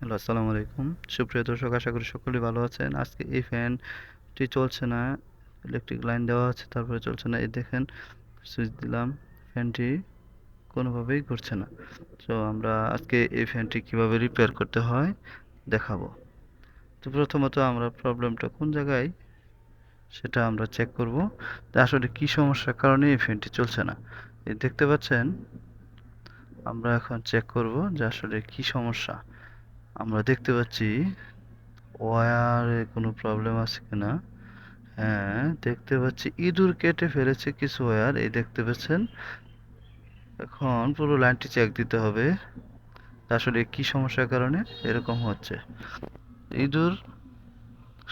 Hello, আসসালামু আলাইকুম। সুপ্রিয় দর্শক, আশা করি সকলেই ভালো আছেন। আজকে এই ফ্যানটি চলছে না ইলেকট্রিক লাইন দেওয়া আছে, তারপরে চলছে না। এই দেখেন সুইচ দিলাম, ফ্যানটি কোনোভাবেই ঘুরছে না। তো আমরা আজকে এই ফ্যানটি কীভাবে রিপেয়ার করতে হয়, দেখাবো। তো প্রথমত আমরা প্রবলেমটা কোন জায়গায়, সেটা আমরা চেক করব। আসলে কি সমস্যার কারণে এই ফ্যানটি চলছে না? এই দেখতে পাচ্ছেন, আমরা এখন চেক করব যে আসলে কি সমস্যা। আমরা দেখতে পাচ্ছি ওয়্যারে কোনো প্রবলেম আছে কিনা? হ্যাঁ দেখতে পাচ্ছি ইঁদুর কেটে ফেলেছে কিছু ওয়্যার এই দেখতে পাচ্ছেন? এখন পুরো লাইনটি চেক দিতে হবে। আসলে কি সমস্যার কারণে এরকম হচ্ছে? ইঁদুর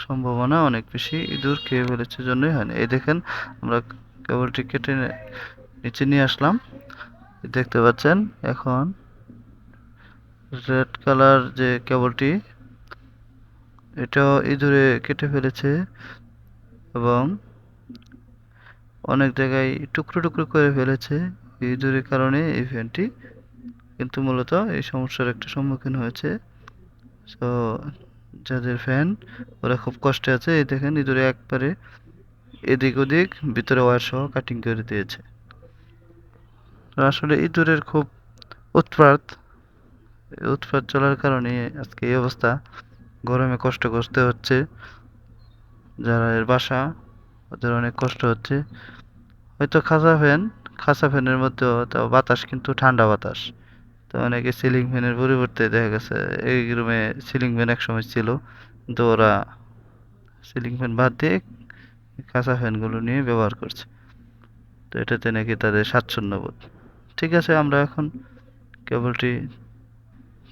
সম্ভাবনা অনেক বেশি, ইঁদুর খেয়ে ফেলেছে জন্যই হয় না এই দেখেন, আমরা কেবলটি কেটে নিচে নিয়ে আসলাম। দেখতে পাচ্ছেন, এখন রেড কালার যে কেবলটি, এটাও ইঁদুরে কেটে ফেলেছে এবং অনেক জায়গায় টুকরো টুকরো করে ফেলেছে। ইঁদুরের কারণে এই ফ্যানটি কিন্তু মূলত এই সমস্যার একটা সম্মুখীন হয়েছে। তো যাদের ফ্যান ওরা খুব কষ্টে আছে। এই দেখেন ইঁদুরে একবারে এদিক ওদিক, ভিতরে ওয়ার সহ কাটিং করে দিয়েছে। আসলে ইঁদুরের খুব উৎপাত উৎপাত চলার কারণে আজকে এই অবস্থা। গরমে কষ্ট করতে হচ্ছে। যারা এর বাসা, ওদের অনেক কষ্ট হচ্ছে। হয়তো খাঁচা ফ্যান, খাঁচা ফ্যানের মধ্যেও তাও বাতাস, কিন্তু ঠান্ডা বাতাস। তো অনেকে সিলিং ফ্যানের পরিবর্তে দেখা গেছে, এই রুমে সিলিং ফ্যান একসময় ছিল। কিন্তু ওরা সিলিং ফ্যান বাদ দিয়ে খাঁচা ফ্যানগুলো নিয়ে ব্যবহার করছে। তো এটাতে নাকি তাদের স্বাচ্ছন্দ্য বোধ। ঠিক আছে, আমরা এখন কেবলটি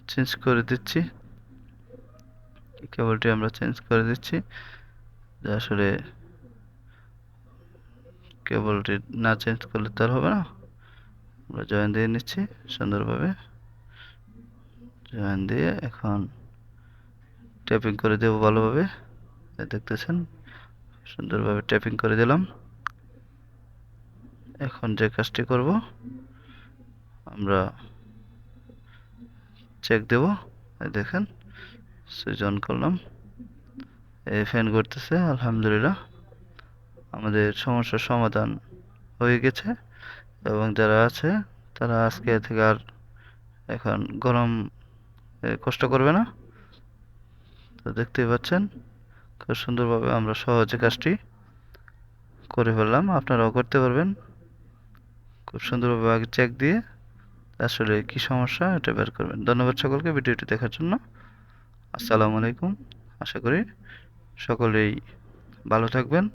চেঞ্জ করে দিচ্ছি। কেবলটি আমরা চেঞ্জ করে দিচ্ছি। যে আসলে কেবলটি না চেঞ্জ করলে তো আর হবে না। আমরা জয়েন দিয়ে নিচ্ছি সুন্দরভাবে। জয়েন দিয়ে এখন ট্যাপিং করে দেবো ভালোভাবে। দেখতেছেন, সুন্দরভাবে ট্যাপিং করে দিলাম। এখন যে কাজটি করব, আমরা চেক দেব। দেখেন, সুইচ অন করলাম। এই ফ্যান করতেছে আলহামদুলিল্লাহ। আমাদের সমস্যার সমাধান হয়ে গেছে এবং যারা আছে, তারা আজকে থেকে আর এখন গরম কষ্ট করবে না। তো দেখতেই পাচ্ছেন, খুব সুন্দরভাবে আমরা সহজে কাজটি করে ফেললাম। আপনারাও করতে পারবেন। খুব সুন্দরভাবে আগে চেক দিয়ে আসলে কি সমস্যা, এটা বের করবেন। ধন্যবাদ সকলকে ভিডিওটি দেখার জন্য। আসসালামু আলাইকুম। আশা করি সকলেই ভালো থাকবেন।